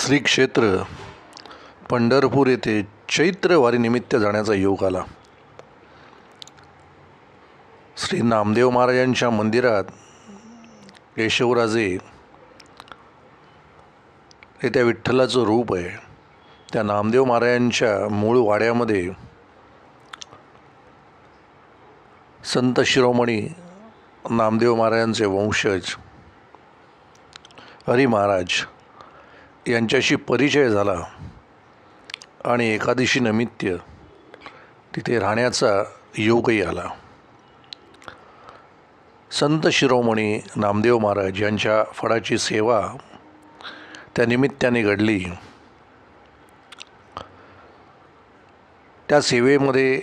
श्री क्षेत्र पंढरपूर येथे चैत्र वारीनिमित्त जाण्याचा योग आला. श्री नामदेव महाराजांच्या मंदिरात केशवराजे हे त्या विठ्ठलाचं रूप आहे. त्या नामदेव महाराजांच्या मूळ वाड्यामध्ये संत शिरोमणी नामदेव महाराजांचे वंशज हरी महाराज यांच्याशी परिचय झाला आणि एकादशी निमित्त तिथे राहण्याचा योगही आला. संत शिरोमणी नामदेव महाराज यांच्या फळाची सेवा त्या निमित्ताने घडली. त्या सेवेमध्ये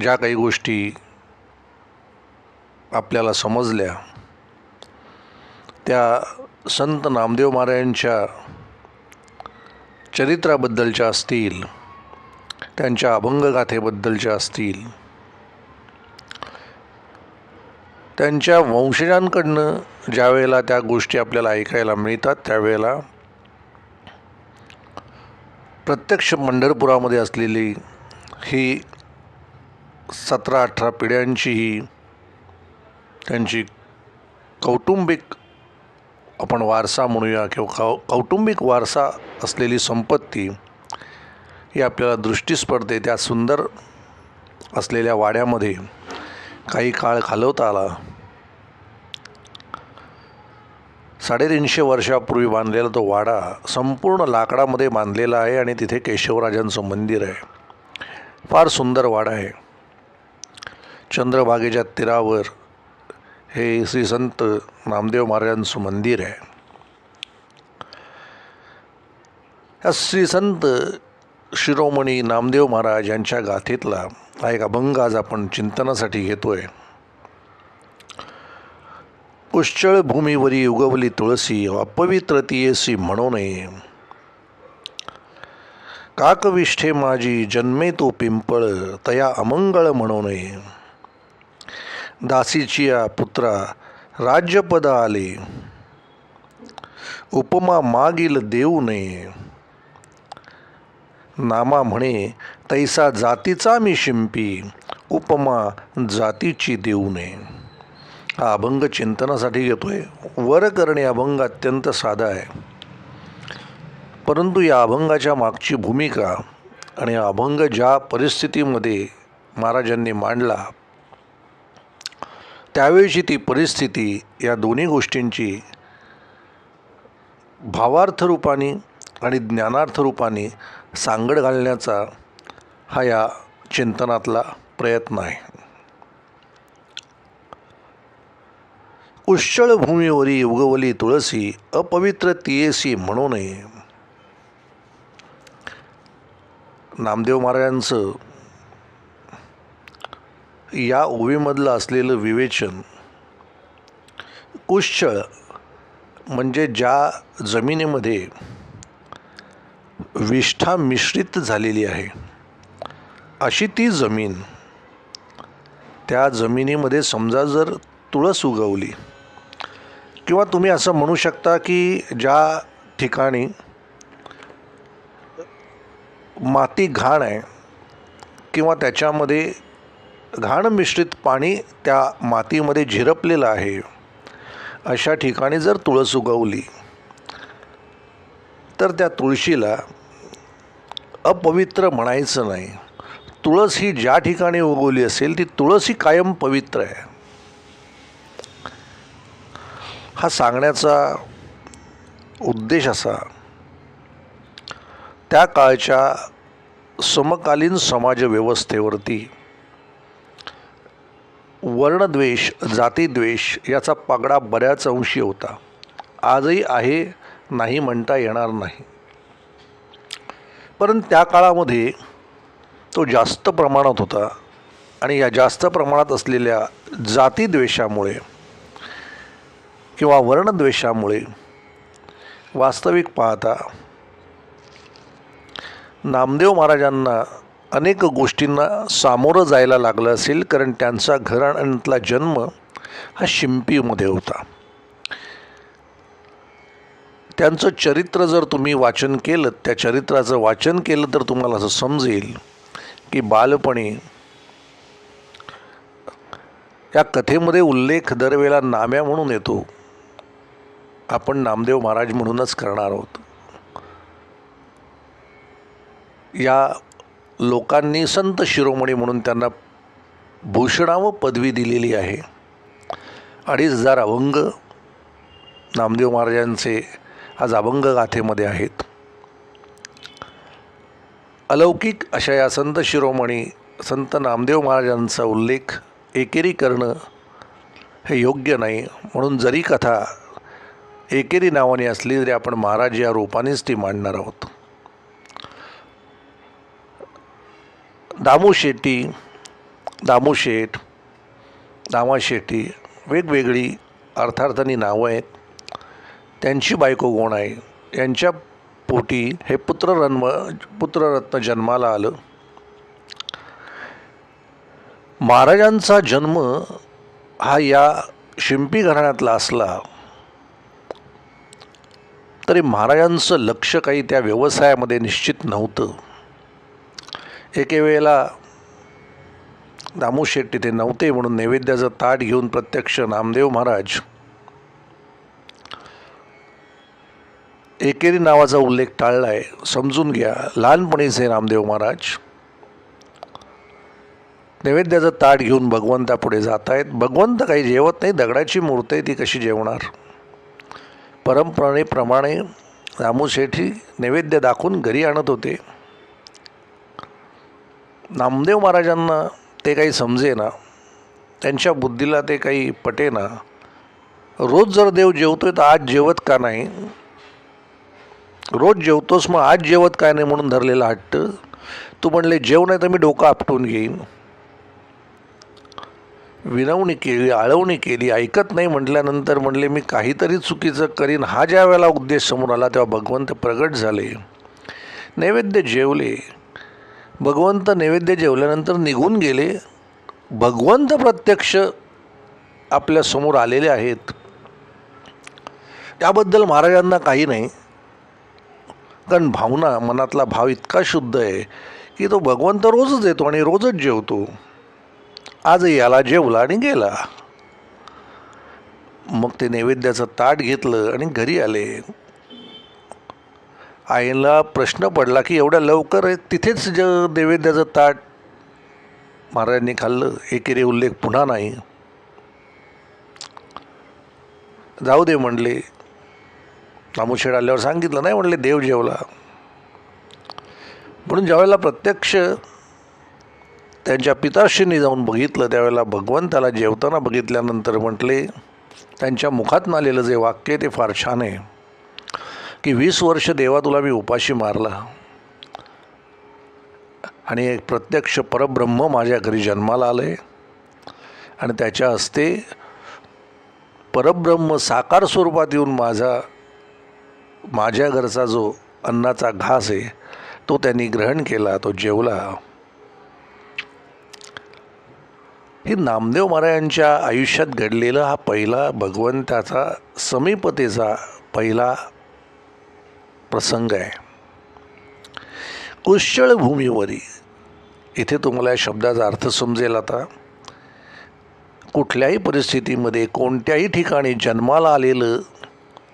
ज्या काही गोष्टी आपल्याला समजल्या त्या संत नामदेव महाराजांच्या चरित्राबद्दलच्या असतील त्यांच्या अभंगगाथेबद्दलच्या असतील त्यांच्या वंशजांकडनं ज्या वेळेला त्या गोष्टी आपल्याला ऐकायला मिळतात त्यावेळेला प्रत्यक्ष पंढरपुरामध्ये असलेली ही सतरा अठरा पिढ्यांची ही त्यांची कौटुंबिक आपण वारसा म्हणूया किंवा कौ कौटुंबिक वारसा असलेली संपत्ती ही आपल्याला दृष्टीस पडते त्या सुंदर असलेल्या वाड्यामध्ये काही काळ घालवता आला. साडेतीनशे वर्षापूर्वी बांधलेला तो वाडा संपूर्ण लाकडामध्ये बांधलेला आहे आणि तिथे केशवराजांचं मंदिर आहे. फार सुंदर वाडा आहे. चंद्रभागेच्या तीरावर हे श्री संत नामदेव महाराजांचं मंदिर आहे. या श्री संत शिरोमणी नामदेव महाराज यांच्या गाथेतला हा एक अभंग आज आपण चिंतनासाठी घेतोय. पुष्कळ भूमीवरी उगवली तुळसी अपवित्र तियेसी म्हणू नये. काकविष्ठे माझी जन्मे तो पिंपळ तया अमंगळ म्हणू नये. दासीचिया पुत्रा राज्यपद आले. उपमा मागील देऊ नये. नामा म्हणे तैसा जातीचा मी शिंपी उपमा जातीची देऊ नये. हा अभंग चिंतनासाठी घेतोय. वर करणे अभंग अत्यंत साधा आहे. परंतु या अभंगाच्या मागची भूमिका आणि अभंग ज्या परिस्थितीमध्ये महाराजांनी मांडला त्यावेळीची ती परिस्थिती या दोन्ही गोष्टींची भावार्थ रूपाने आणि ज्ञानार्थ रूपाने सांगड घालण्याचा हा या चिंतनातला प्रयत्न आहे. उश्चळ भूमीवरी उगवली तुळसी अपवित्र तियेसी म्हणू नये. नामदेव महाराजांचं या ओवीमधलं असलेलं विवेचन उश्चळ म्हणजे ज्या जमिनीमध्ये विष्ठा मिश्रित झालेली आहे अशी ती जमीन त्या जमिनीमध्ये समजा जर तुळस उगवली किंवा तुम्ही असं म्हणू शकता की ज्या ठिकाणी माती घाण आहे किंवा त्याच्यामध्ये घाण मिश्रित पाणी त्या मातीमध्ये झिरपलेलं आहे. अशा ठिकाणी जर तुळस उगवली तर त्या तुळशीला अपवित्र म्हणायचं नाही. तुळस ही ज्या ठिकाणी उगवली असेल ती तुळस ही कायम पवित्र आहे. हा सांगण्याचा उद्देश असा त्या काळच्या समकालीन समाजव्यवस्थेवरती वर्णद्वेष जातीद्वेष याचा पगडा बऱ्याच अंशी होता. आजही आहे नाही म्हणता येणार नाही. परंतु त्या काळामध्ये तो जास्त प्रमाणात होता आणि या जास्त प्रमाणात असलेल्या जातीद्वेषामुळे किंवा वर्णद्वेषामुळे वास्तविक पाहता नामदेव महाराजांना अनेक गोष्टींना सामोरं जायला लागलं असेल कारण त्यांचा घराण्यातला जन्म हा शिंपीमध्ये होता. त्यांचं चरित्र जर तुम्ही वाचन केलं त्या चरित्राचं वाचन केलं तर तुम्हाला असं समजेल की बालपणी या कथेमध्ये उल्लेख दरवेळेला नाम्या म्हणून येतो. आपण नामदेव महाराज म्हणूनच करणार आहोत. या लोकांनी संत शिरोमणी म्हणून त्यांना भूषणावं पदवी दिलेली आहे. अडीच हजार अभंग नामदेव महाराजांचे आज अभंग गाथेमध्ये आहेत. अलौकिक अशा या संत शिरोमणी संत नामदेव महाराजांचा उल्लेख एकेरी करणं हे योग्य नाही. म्हणून जरी कथा एकेरी नावाने असली तरी आपण महाराज या रूपानेच ती मांडणार आहोत. दामू शेट्टी दामू शेठ दामा शेट्टी वेगवेगळी अर्थार्थानी नावं आहेत. त्यांची बायको कोण आहे? यांच्या पोटी हे पुत्ररन्म पुत्ररत्न जन्माला आलं. महाराजांचा जन्म हा या शिंपी घराण्यातला असला तरी महाराजांचं लक्ष काही त्या व्यवसायामध्ये निश्चित नव्हतं. एके वेळेला दामू शेट्टी ते नव्हते म्हणून नैवेद्याचं ताट घेऊन प्रत्यक्ष नामदेव महाराज एकेरी नावाचा उल्लेख टाळला आहे समजून घ्या लहानपणीचे नामदेव महाराज. नैवेद्याचं ताट घेऊन भगवंतापुढे जात आहेत भगवंत काही जेवत नाही दगडाची मूर्ती आहे ती कशी जेवणार? परंपरेप्रमाणे रामू शेठी नैवेद्य दाखवून घरी आणत होते. नामदेव महाराजांना ते काही समजे ना त्यांच्या बुद्धीला ते काही पटे ना रोज जर देव जेवतोय तर आज जेवत का नाही? रोज जेवतोस मग आज जेवत काय नाही म्हणून धरलेला हट्ट तू म्हणले जेव नाही तर मी डोकं आपटून घेईन. विनवणी केली आळवणी केली ऐकत नाही म्हटल्यानंतर म्हणले मी काहीतरी चुकीचं करीन. हा ज्या वेळेला उद्देश समोर आला तेव्हा भगवंत प्रगट झाले. नैवेद्य जेवले. भगवंत नैवेद्य जेवल्यानंतर निघून गेले. भगवंत प्रत्यक्ष आपल्यासमोर आलेले आहेत. त्याबद्दल महाराजांना काही नाही. कारण भावना मनातला भाव इतका शुद्ध आहे की तो भगवंत रोजच येतो आणि रोजच जेवतो. आज याला जेवला आणि गेला. मग ते नैवेद्याचं ताट घेतलं आणि घरी आले. आईला प्रश्न पडला की एवढ्या लवकर तिथेच ज नैवेद्याचं ताट महाराजांनी खाल्लं. एकेरी उल्लेख पुन्हा नाही. जाऊ दे म्हणले. नामुशेड आल्यावर सांगितलं नाही म्हणले देव जेवला. म्हणून ज्यावेळेला प्रत्यक्ष त्यांच्या पिताश्रींनी जाऊन बघितलं त्यावेळेला भगवंताला जेवताना बघितल्यानंतर म्हटले त्यांच्या मुखातून आलेलं जे वाक्य आहे ते फार छान आहे. की वीस वर्ष देवा तुला मी उपाशी मारला. आणि एक प्रत्यक्ष परब्रह्म माझ्या घरी जन्माला आलं. आहे आणि त्याच्या हस्ते परब्रह्म साकार स्वरूपात येऊन माझा माझ्या घरचा जो अन्नाचा घास आहे तो त्यांनी ग्रहण केला तो जेवला. हे नामदेव महाराजांच्या आयुष्यात घडलेला हा पहिला भगवंताचा समीपतेचा पहिला प्रसंग आहे. कुशळ भूमीवरी. इथे तुम्हाला या शब्दाचा अर्थ समजेल आता. कुठल्याही परिस्थितीमध्ये कोणत्याही ठिकाणी जन्माला आलेलं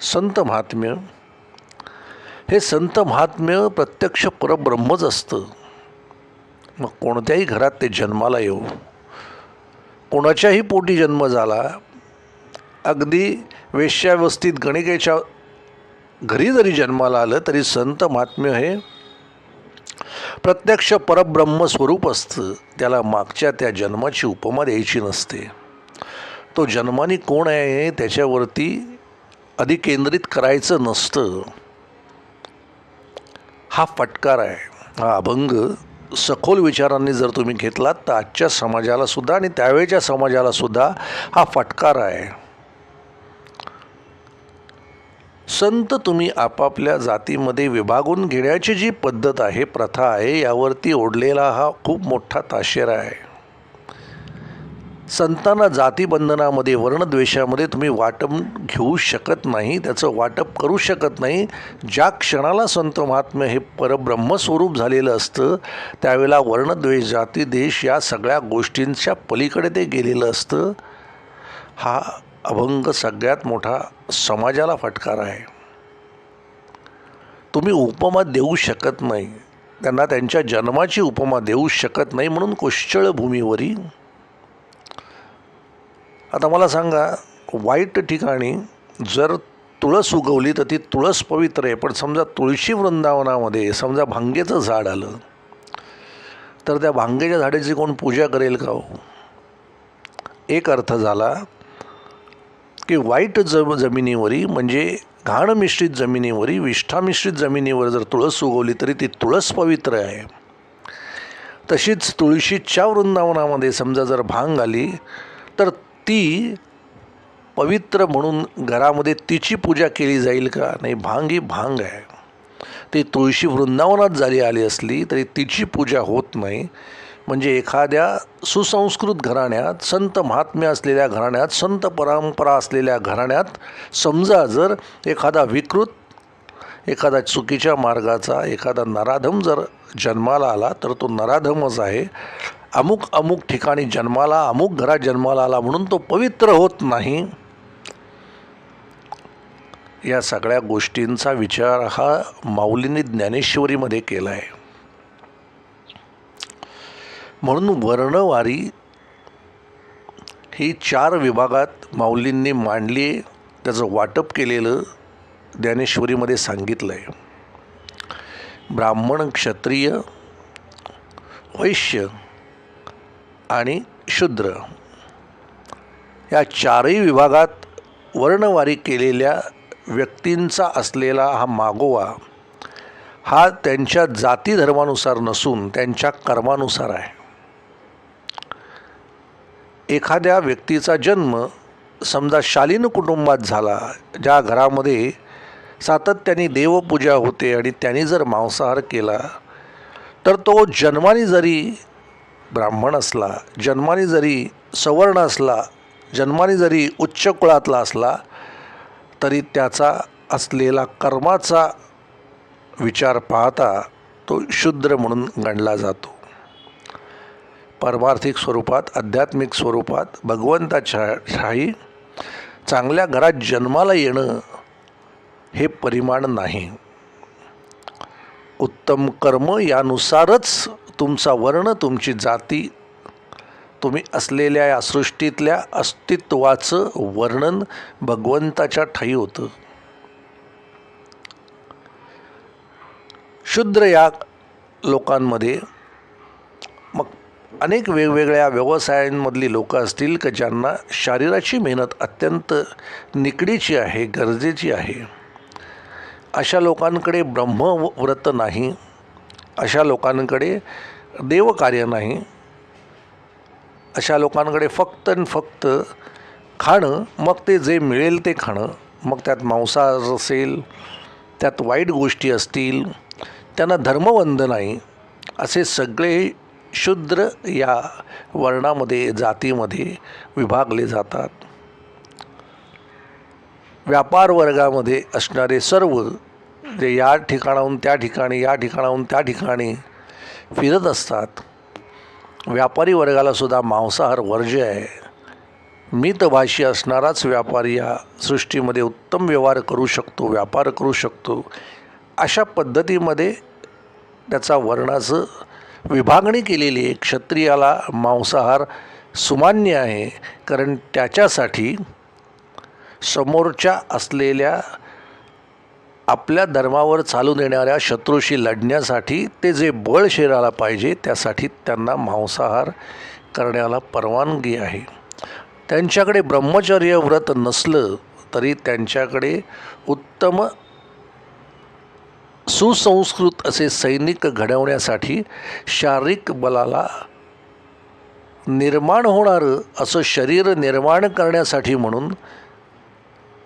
संत महात्म्य हे संत महात्म्य प्रत्यक्ष परब्रह्मच असतं. मग कोणत्याही घरात ते जन्माला येऊ. कोणाच्याही पोटी जन्म झाला अगदी वेश्यावस्थित गणिकेच्या घरी जरी जन्माला आलं तरी संत महात्म्य हे प्रत्यक्ष परब्रह्म स्वरूप असतं. त्याला मागच्या त्या जन्माची उपमा द्यायची नसते. तो जन्माने कोण आहे त्याच्यावरती अधिकेंद्रित करायचं नसतं. हा फटकार आहे. हा अभंग सखोल विचारांनी जर तुम्ही घेतलात तर आजच्या समाजाला सुद्धा आणि त्यावेळच्या समाजाला सुद्धा हा फटकार आहे. संत तुम्ही आपापल्या जातीमध्ये विभागून घेण्याची जी पद्धत आहे प्रथा आहे यावरती ओढलेला हा खूप मोठा ताशेरा आहे. संतांना जातीबंधनामध्ये वर्णद्वेषामध्ये तुम्ही वाटप घेऊ शकत नाही त्याचं वाटप करू शकत नाही. ज्या क्षणाला संत महात्म्य हे परब्रह्मस्वरूप झालेलं असतं त्यावेळेला वर्णद्वेष जाती देश या सगळ्या गोष्टींच्या पलीकडे ते गेलेलं असतं. हा अभंग सगळ्यात मोठा समाजाला फटकार आहे. तुम्ही उपमा देऊ शकत नाही. त्यांना त्यांच्या जन्माची उपमा देऊ शकत नाही म्हणून कुशळ भूमीवरी आता मला सांगा वाईट ठिकाणी जर तुळस उगवली तर ती तुळस पवित्र आहे पण समजा तुळशी वृंदावनामध्ये समजा भांगेचं झाड आलं तर त्या भांगेच्या झाडाची कोण पूजा करेल का हो? एक अर्थ झाला की वाईट जम जमिनीवरी म्हणजे घाण मिश्रित जमिनीवरी विष्ठामिश्रित जमिनीवर जर तुळस उगवली तरी ती तुळस पवित्र आहे. तशीच तुळशीच्या वृंदावनामध्ये समजा जर भांग आली तर ती पवित्र म्हणून घरामध्ये तिची पूजा केली जाईल का? नाही भांग ही भांग आहे. ती तुळशी वृंदावनात जरी आली असली तरी तिची पूजा होत नाही. म्हणजे एखाद्या सुसंस्कृत घराण्यात संत महात्म्य असलेल्या घराण्यात संत परंपरा असलेल्या घराण्यात समजा जर एखादा विकृत एखादा चुकीच्या मार्गाचा एखादा नराधम जर जन्माला आला तर तो नराधमच आहे. अमुक अमुक ठिकाणी जन्माला अमुक घरात जन्माला आला म्हणून तो पवित्र होत नाही. या सगळ्या गोष्टींचा विचार हा माऊलीने ज्ञानेश्वरीमध्ये केला आहे म्हणून वर्णवारी ही चार विभागात माऊलींनी मांडली त्याचं वाटप केलेलं ज्ञानेश्वरीमध्ये सांगितलं आहे ब्राह्मण क्षत्रिय वैश्य आणि शूद्र. या चारही विभागात वर्णवारी केलेल्या व्यक्तींचा असलेला हा मागोवा हा त्यांच्या जाती धर्मानुसार नसून त्यांच्या कर्मानुसार आहे. एखाद्या व्यक्तीचा जन्म समजा शालीन कुटुंबात झाला ज्या घरामध्ये सातत्याने देवपूजा होते आणि त्यांनी जर मांसाहार केला तर तो जन्माने जरी ब्राह्मण असला जन्माने जरी सवर्ण असला जन्माने जरी उच्च कुळातला असला तरी त्याचा असलेला कर्माचा विचार पाहता तो शूद्र म्हणून गणला जातो. परमार्थिक स्वरूपात आध्यात्मिक स्वरूपात भगवंताच्या शाही चांगल्या घरात जन्माला येणं हे परिमाण नाही. उत्तम कर्म यानुसारच तुमचा वर्ण तुमची जाती तुम्ही असलेल्या या सृष्टीतल्या अस्तित्वाचं वर्णन भगवंताच्या ठाई होतं. शूद्र या लोकांमध्ये मग अनेक वेगवेगळ्या व्यवसायांमधली लोकं असतील का ज्यांना शरीराची मेहनत अत्यंत निकडीची आहे गरजेची आहे? अशा लोकांकडे ब्रह्मव्रत नाही. अशा लोकांकडे देवकार्य नाही. अशा लोकांकडे फक्त आणि फक्त खाणं मग ते जे मिळेल ते खाणं. मग त्यात मांसाहार असेल त्यात वाईट गोष्टी असतील त्यांना धर्मवंद नाही. असे सगळे शूद्र या वर्णामध्ये जातीमध्ये विभागले जातात. व्यापार वर्गामध्ये असणारे सर्व जे या ठिकाणाहून त्या ठिकाणी या ठिकाणाहून त्या ठिकाणी फिरत असतात. व्यापारी वर्गालासुद्धा मांसाहार वर्ज्य आहे. मितभाषी असणाराच व्यापारी या सृष्टीमध्ये उत्तम व्यवहार करू शकतो व्यापार करू शकतो. अशा पद्धतीमध्ये त्याचा वर्णाचं विभागणी केलेली आहे. क्षत्रियाला मांसाहार सुमान्य आहे. कारण त्याच्यासाठी समोरच्या असलेल्या आपल्या धर्मावर चालून येणाऱ्या शत्रूशी लढण्यासाठी ते जे बळ शरीराला पाहिजे त्यासाठी त्यांना मांसाहार करण्याला परवानगी आहे. त्यांच्याकडे ब्रह्मचर्य व्रत नसलं तरी त्यांच्याकडे उत्तम सुसंस्कृत असे सैनिक घडवण्यासाठी शारीरिक बलाला निर्माण होणारं असं शरीर निर्माण करण्यासाठी म्हणून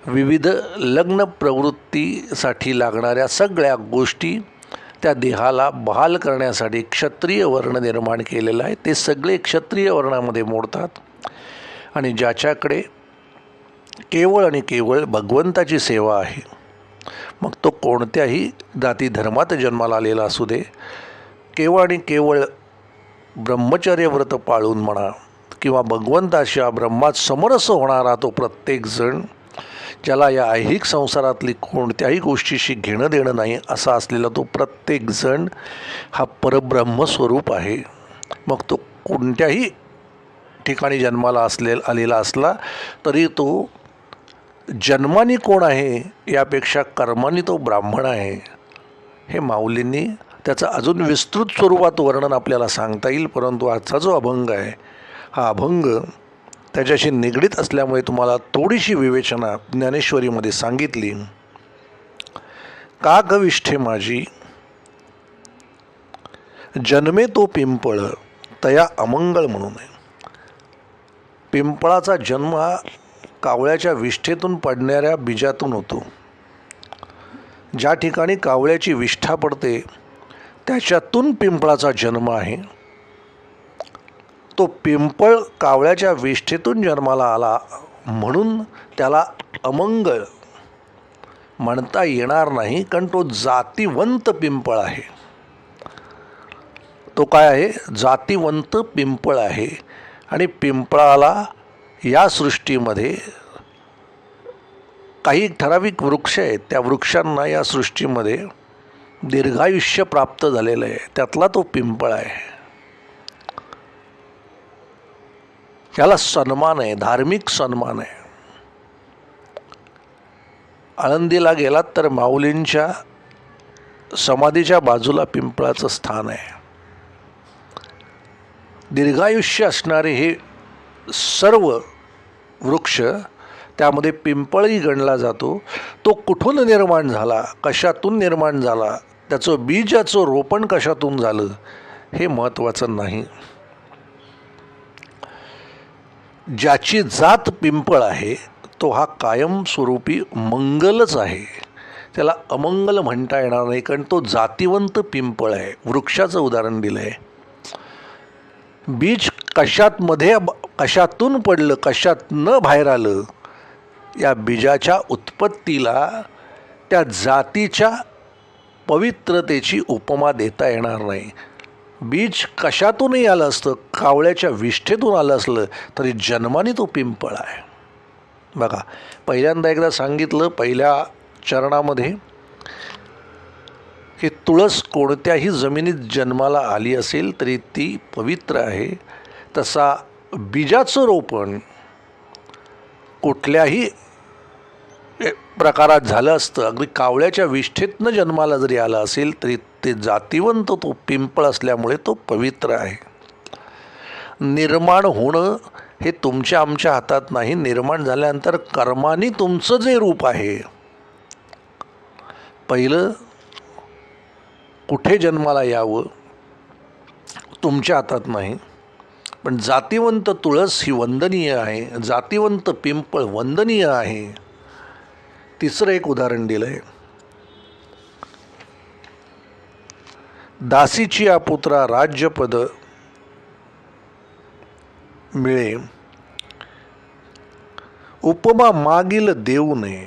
विविध लग्न प्रवृत्तीसाठी लागणाऱ्या सगळ्या गोष्टी त्या देहाला बहाल करण्यासाठी क्षत्रिय वर्ण निर्माण केलेला आहे. ते सगळे क्षत्रिय वर्णामध्ये मोडतात. आणि ज्याच्याकडे केवळ आणि केवळ भगवंताची सेवा आहे. मग तो कोणत्याही जाती धर्मात जन्माला आलेला असू दे केवळ आणि केवळ ब्रह्मचर्य व्रत पाळून म्हणा किंवा भगवंताच्या ब्रह्मात समरस होणारा तो प्रत्येकजण ज्याला या ऐहिक संसारातली कोणत्याही गोष्टीशी घेणं देणं नाही असा असलेला तो प्रत्येकजण हा परब्रह्मस्वरूप आहे. मग तो कोणत्याही ठिकाणी जन्माला असले आलेला असला तरी तो जन्मानी कोण आहे यापेक्षा कर्माने तो ब्राह्मण आहे हे माऊलींनी त्याचं अजून विस्तृत स्वरूपात वर्णन आपल्याला सांगता येईल परंतु आजचा जो अभंग आहे हा अभंग त्याच्याशी निगडीत असल्यामुळे तुम्हाला थोडीशी विवेचना ज्ञानेश्वरीमध्ये सांगितली. का गविष्ठे माझी जन्मे तो पिंपळ तया अमंगळ म्हणून आहे. पिंपळाचा जन्म हा कावळ्याच्या विष्ठेतून पडणाऱ्या बीजातून होतो. ज्या ठिकाणी कावळ्याची विष्ठा पडते त्याच्यातून पिंपळाचा जन्म आहे. तो पिंपळ कावळ्याच्या विष्ठेतून जन्माला आला म्हणून त्याला अमंगळ म्हणता येणार नाही कारण तो जातीवंत पिंपळ आहे. तो काय आहे? जातीवंत पिंपळ आहे. आणि पिंपळाला या सृष्टीमध्ये काही ठराविक वृक्ष आहेत. त्या वृक्षांना या सृष्टीमध्ये दीर्घायुष्य प्राप्त झालेलं आहे. त्यातला तो पिंपळ आहे. याला सन्मान आहे धार्मिक सन्मान आहे. आळंदीला गेलात तर माऊलींच्या समाधीच्या बाजूला पिंपळाचं स्थान आहे. दीर्घायुष्य असणारे हे सर्व वृक्ष त्यामध्ये पिंपळही गणला जातो. तो कुठून निर्माण झाला? कशातून निर्माण झाला? त्याचं बीजाचं रोपण कशातून झालं? हे महत्त्वाचं नाही. ज्याची जात पिंपळ आहे तो हा कायमस्वरूपी मंगलच आहे. त्याला अमंगल म्हणता येणार नाही कारण तो जातीवंत पिंपळ आहे. वृक्षाचं उदाहरण दिलं आहे बीज कशातमध्ये कशातून पडलं कशात न बाहेर आलं या बीजाच्या उत्पत्तीला त्या जातीच्या पवित्रतेची उपमा देता येणार नाही. बीज कशातूनही आलं असतं कावळ्याच्या विष्ठेतून आलं असलं तरी जन्माने तो पिंपळ आहे. बघा पहिल्यांदा एकदा सांगितलं पहिल्या चरणामध्ये की तुळस कोणत्याही जमिनीत जन्माला आली असेल तरी ती पवित्र आहे. तसा बीजाचं रोपण कुठल्याही प्रकारात झालं असतं. अगदी कावळ्याच्या विष्ठेतनं जन्माला जरी आलं असेल तरी ते जातीवंत तो पिंपळ असल्यामुळे तो पवित्र आहे. निर्माण होणं हे तुमच्या आमच्या हातात नाही. निर्माण झाल्यानंतर कर्माने तुमचं जे रूप आहे पहिलं कुठे जन्माला यावं तुमच्या हातात नाही. पण जातीवंत तुळस ही वंदनीय आहे जातीवंत पिंपळ वंदनीय आहे. तिसरं एक उदाहरण दिलं आहे दासीची या पुत्रा राज्यपद मिळे. उपमा मागील देऊ नये.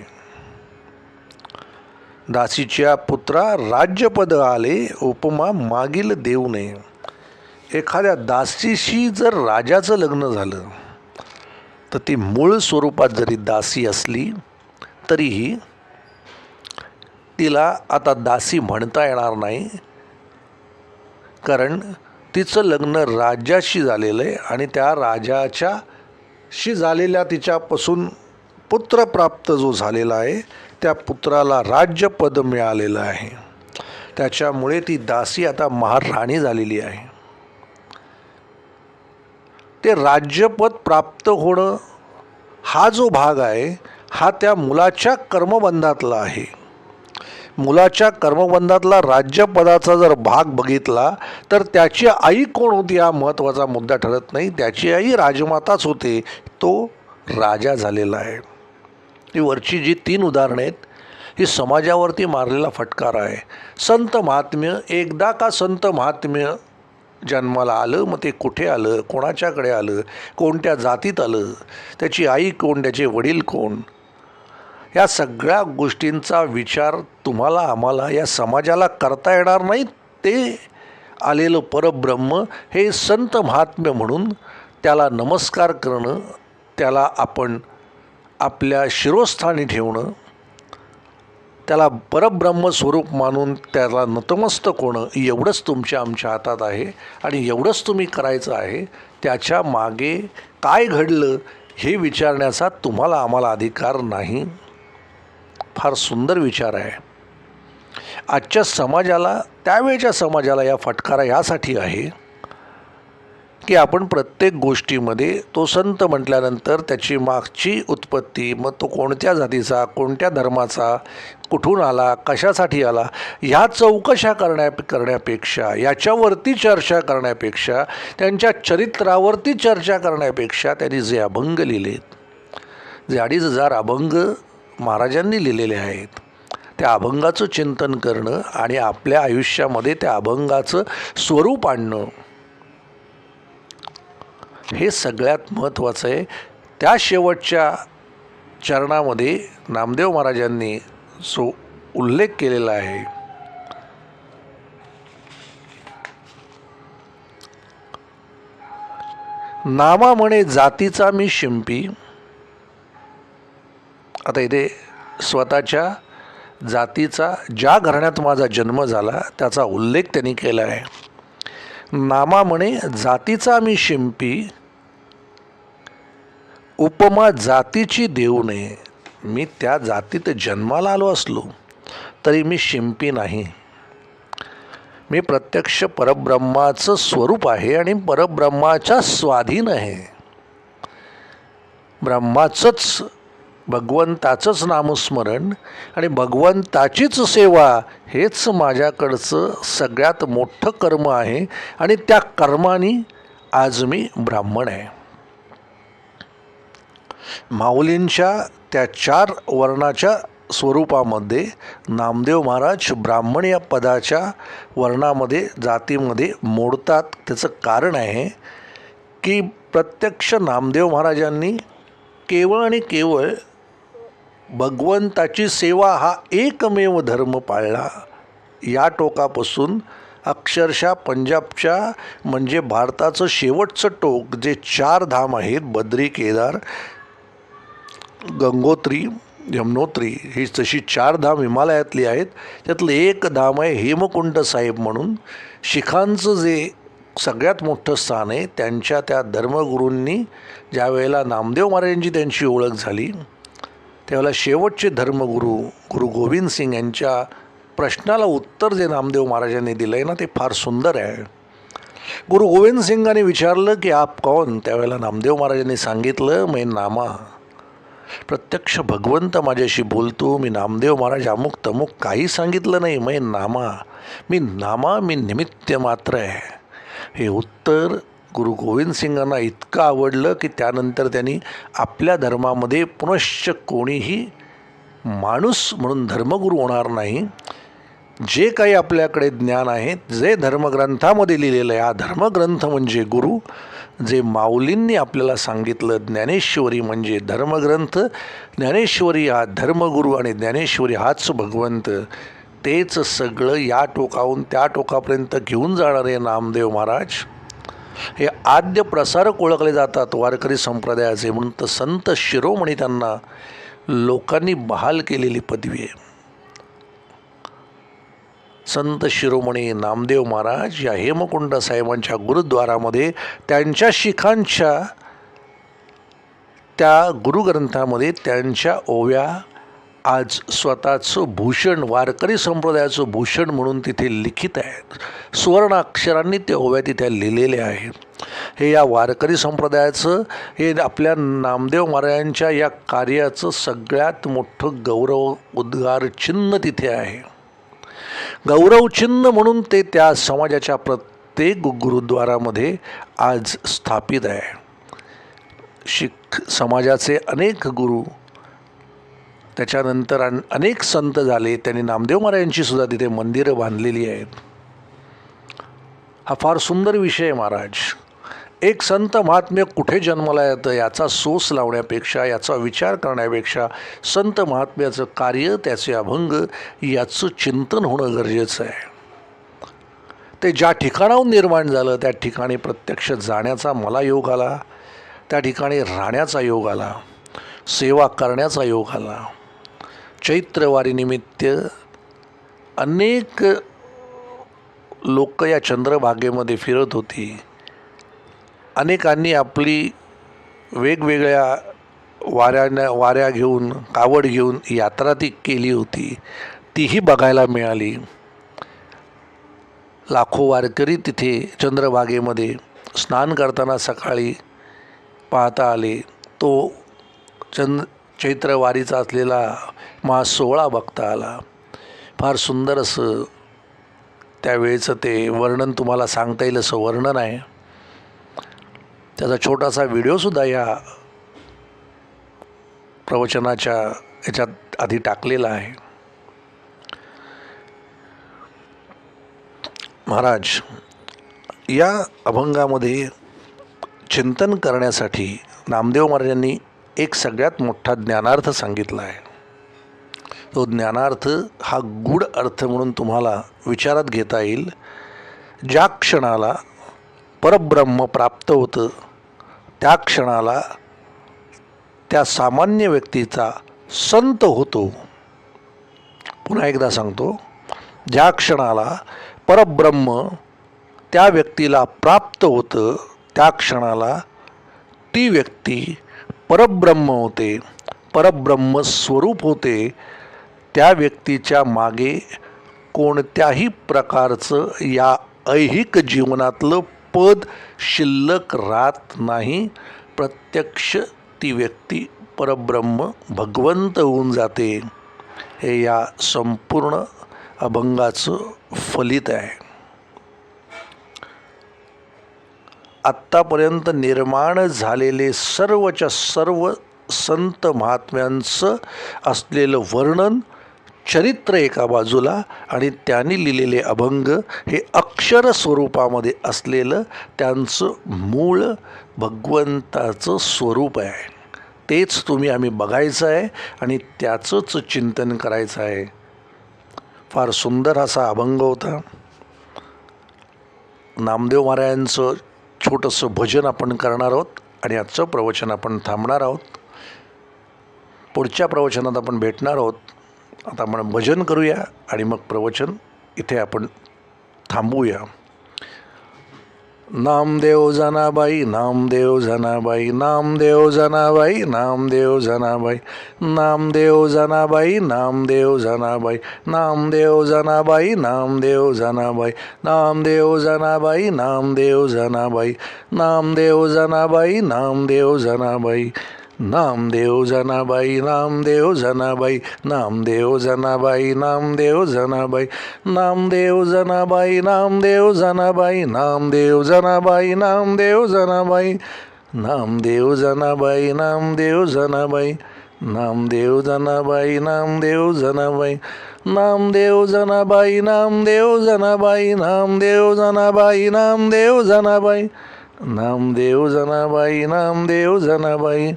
दासीच्या पुत्रा राज्यपद आले उपमा मागील देऊ नये. एखाद्या दासीशी जर राजाचं लग्न झालं तर ती मूळ स्वरूपात जरी दासी असली तरीही तिला आता दासी म्हणता येणार नाही. कारण तिचं लग्न राजाशी झालेलं आहे आणि त्या राजाच्या शी झालेल्या तिच्यापासून पुत्र प्राप्त जो झालेला आहे त्या पुत्राला राज्यपद मिळालेलं आहे. त्याच्यामुळे ती दासी आता महाराणी झालेली आहे. ते राज्यपद प्राप्त होणं हा जो भाग आहे हा त्या मुलाच्या कर्मबंधातला आहे. मुलाच्या कर्मबंधातला राज्यपदाचा जर भाग बघितला तर त्याची आई कोण होती हा महत्त्वाचा मुद्दा ठरत नाही. त्याची आई राजमाताच होते. तो राजा झालेला आहे. ही वरची जी तीन उदाहरणं आहेत ही समाजावरती मारलेला फटकार आहे. संत महात्म्य एकदा का संत महात्म्य जन्माला आलं मग ते कुठे आलं कोणाच्याकडे आलं कोणत्या जातीत आलं त्याची आई कोण त्याचे वडील कोण? या सगळ्या गोष्टींचा विचार तुम्हाला आम्हाला या समाजाला करता येणार नाही. ते आलेलं परब्रह्म हे संत महात्म्य म्हणून त्याला नमस्कार करणं त्याला आपण आपल्या शिरोस्थानी ठेवणं त्याला परब्रह्म स्वरूप मानून त्याला नतमस्तक होणं एवढंच तुमच्या आमच्या हातात आहे आणि एवढंच तुम्ही करायचं आहे त्याच्यामागे काय घडलं हे विचारण्याचा तुम्हाला आम्हाला अधिकार नाही. फार सुंदर विचार आहे. आजच्या समाजाला त्यावेळच्या समाजाला या फटकारा यासाठी आहे. की आपण प्रत्येक गोष्टीमध्ये तो संत म्हटल्यानंतर त्याची मागची उत्पत्ती मग तो कोणत्या जातीचा कोणत्या धर्माचा कुठून आला कशासाठी आला ह्या चौकशा करण्या करण्यापेक्षा याच्यावरती चर्चा करण्यापेक्षा त्यांच्या चरित्रावरती चर्चा करण्यापेक्षा त्यांनी जे अभंग लिहिलेत जे अडीच हजार अभंग महाराजांनी लिहिलेले आहेत त्या अभंगाचं चिंतन करणं आणि आपल्या आयुष्यामध्ये त्या अभंगाचं स्वरूप आणणं हे सगळ्यात महत्त्वाचं आहे. त्या शेवटच्या चरणामध्ये नामदेव महाराजांनी जो उल्लेख केलेला आहे. नामा म्हणे जातीचा मी शिंपी. आता इथे स्वतःच्या जातीचा ज्या घराण्यात माझा जन्म झाला त्याचा उल्लेख त्यांनी केला आहे. नामा म्हणे जातीचा मी शिंपी उपमा जातीची देऊ नये. मी त्या जातीत जन्माला आलो असलो तरी मी शिंपी नाही. मी प्रत्यक्ष परब्रह्माचं स्वरूप आहे आणि परब्रह्माच्या स्वाधीन आहे. ब्रह्माचंच भगवंताचंच नामस्मरण आणि भगवंताचीच सेवा हेच माझ्याकडचं सगळ्यात मोठं कर्म आहे आणि त्या कर्माने आज मी ब्राह्मण आहे. माऊलींच्या त्या चार वर्णाच्या स्वरूपामध्ये नामदेव महाराज ब्राह्मण या पदाच्या वर्णामध्ये जातीमध्ये मोडतात. त्याचं कारण आहे की प्रत्यक्ष नामदेव महाराजांनी केवळ आणि केवळ भगवंताची सेवा हा एकमेव धर्म पाळला. या टोकापासून अक्षरशः पंजाबच्या म्हणजे भारताचं शेवटचं टोक जे चार धाम आहेत बद्री केदार गंगोत्री यमुनोत्री ही तशी चार धाम हिमालयातली आहेत. त्यातलं एक धाम आहे हेमकुंड साहेब म्हणून. शिखांचं जे सगळ्यात मोठं स्थान आहे त्यांच्या त्या धर्मगुरूंनी ज्या वेळेला नामदेव महाराजांची त्यांची ओळख झाली त्यावेळेला शेवटचे धर्मगुरू गुरु गोविंद सिंग यांच्या प्रश्नाला उत्तर जे नामदेव महाराजांनी दिलं आहे ना ते फार सुंदर आहे. गुरु गोविंद सिंगाने विचारलं की आप कौन? त्यावेळेला नामदेव महाराजांनी सांगितलं मैं नामा. प्रत्यक्ष भगवंत माझ्याशी बोलतो. मी नामदेव महाराज अमुक तमुक काही सांगितलं नाही. मै नामा. मी नामा मी निमित्त मात्र आहे. हे उत्तर गुरु गोविंद सिंगांना इतकं आवडलं की त्यानंतर त्यांनी आपल्या धर्मामध्ये पुनश्च कोणीही माणूस म्हणून धर्मगुरू होणार नाही. जे काही आपल्याकडे ज्ञान आहे जे धर्मग्रंथामध्ये लिहिलेलं आहे हा धर्मग्रंथ म्हणजे गुरु. जे माऊलींनी आपल्याला सांगितलं ज्ञानेश्वरी म्हणजे धर्मग्रंथ ज्ञानेश्वरी हा धर्मगुरू आणि ज्ञानेश्वरी हाच भगवंत. तेच सगळं या टोकाहून त्या टोकापर्यंत घेऊन जाणारे नामदेव महाराज. हे आद्य प्रसारक ओळखले जातात वारकरी संप्रदायाचे म्हणून तर संत शिरोमणी त्यांना लोकांनी बहाल केलेली पदवी आहे. संत शिरोमणी नामदेव महाराज या हेमकुंड साहेबांच्या गुरुद्वारामध्ये त्यांच्या शिखांच्या त्या गुरुग्रंथामध्ये त्यांच्या ओव्या आज स्वतःचं भूषण वारकरी संप्रदायाचं भूषण म्हणून तिथे लिखित आहे सुवर्ण अक्षरांनी ते ओव्या तिथे लिहिलेल्या आहेत हे या वारकरी संप्रदायाचं हे आपल्या नामदेव महाराजांच्या या कार्याचं सगळ्यात मोठं गौरव उद्गार चिन्ह तिथे आहे. गौरवचिन्ह म्हणून ते त्या समाजाच्या प्रत्येक गुरुद्वारामध्ये आज स्थापित आहे. शीख समाजाचे अनेक गुरु त्याच्यानंतर अन अनेक संत झाले. त्यांनी नामदेव महाराजांची सुद्धा तिथे मंदिरं बांधलेली आहेत. हा फार सुंदर विषय आहे महाराज. एक संत महात्म्य कुठे जन्माला येतं याचा सोस लावण्यापेक्षा याचा विचार करण्यापेक्षा संत महात्म्याचं कार्य त्याचे अभंग याचं चिंतन होणं गरजेचं आहे. ते ज्या ठिकाणाहून निर्माण झालं त्या ठिकाणी प्रत्यक्ष जाण्याचा मला योग आला. त्या ठिकाणी राहण्याचा योग आला. सेवा करण्याचा योग आला. चैत्रवारीनिमित्त अनेक लोक या चंद्रभागेमध्ये फिरत होती. अनेकांनी आपली वेगवेगळ्या वाऱ्यानं वाऱ्या घेऊन कावड घेऊन यात्रा ती केली होती. तीही बघायला मिळाली. लाखो वारकरी तिथे चंद्रभागेमध्ये स्नान करताना सकाळी पाहता आले. तो चंद चैत्रवारीचा असलेला महासोहळा बघता आला. फार सुंदर असं त्यावेळेचं ते वर्णन तुम्हाला सांगता येईल असं वर्णन आहे. त्याचा छोटासा व्हिडिओसुद्धा या प्रवचनाच्या याच्यात आधी टाकलेला आहे. महाराज या अभंगामध्ये चिंतन करण्यासाठी नामदेव महाराजांनी एक सगळ्यात मोठा ज्ञानार्थ सांगितला आहे. तो ज्ञानार्थ हा गूढ अर्थ म्हणून तुम्हाला विचारात घेता येईल. ज्या क्षणाला परब्रह्म प्राप्त होतं त्या क्षणाला त्या सामान्य व्यक्तीचा संत होतो. पुन्हा एकदा सांगतो ज्या क्षणाला परब्रह्म त्या व्यक्तीला प्राप्त होतं त्या क्षणाला ती व्यक्ती परब्रह्म होते परब्रह्म स्वरूप होते त्या व्यक्तीच्या मागे कोणत्याही प्रकारचं या ऐहिक जीवनातलं पद शिल्लक राहत नाही. प्रत्यक्ष ती व्यक्ती परब्रह्म भगवंत होऊन जाते. हे या संपूर्ण अभंगाचं फलित आहे. आत्तापर्यंत निर्माण झालेले सर्वच्या सर्व संत महात्म्यांचं असलेलं वर्णन चरित्र एका बाजूला आणि त्यांनी लिहिलेले अभंग हे अक्षर स्वरूपामध्ये असलेलं त्यांचं मूळ भगवंताचं स्वरूप आहे. तेच तुम्ही आम्ही बघायचं आहे आणि त्याचंच चिंतन करायचं आहे. फार सुंदर असा अभंग होता. नामदेव महाराजांचं छोटंसं भजन आपण करणार आहोत आणि आजचं प्रवचन आपण थांबणार आहोत. पुढच्या प्रवचनात आपण भेटणार आहोत. आता आपण भजन करूया आणि मग प्रवचन इथे आपण थांबूया नामदेव जनाबाई नामदेव जनाबाई नामदेव जनाबाई नामदेव जनाबाई नामदेव जनाबाई नामदेव जनाबाई नामदेव जनाबाई नामदेव जनाबाई नामदेव जनाबाई नामदेव जनाबाई नामदेव जनाबाई नामदेव जनाबाई नामदेव जनाबाई नामदेव जनाबाई नामदेव जनाबाई नामदेव जनाबाई नामदेव जनाबाई नामदेव जनाबाई नामदेव जनाबाई नामदेव जनाबाई नामदेव जनाबाई नामदेव जनाबाई नामदेव जनाबाई नामदेव जनाबाई नामदेव जनाबाई नामदेव जनाबाई नामदेव जनाबाई नामदेव जनाबाई नामदेव जनाबाई नामदेव जनाबाई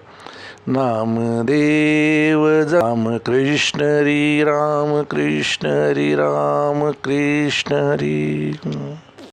नामदेव राम कृष्ण हरी राम कृष्ण हरी राम कृष्ण हरी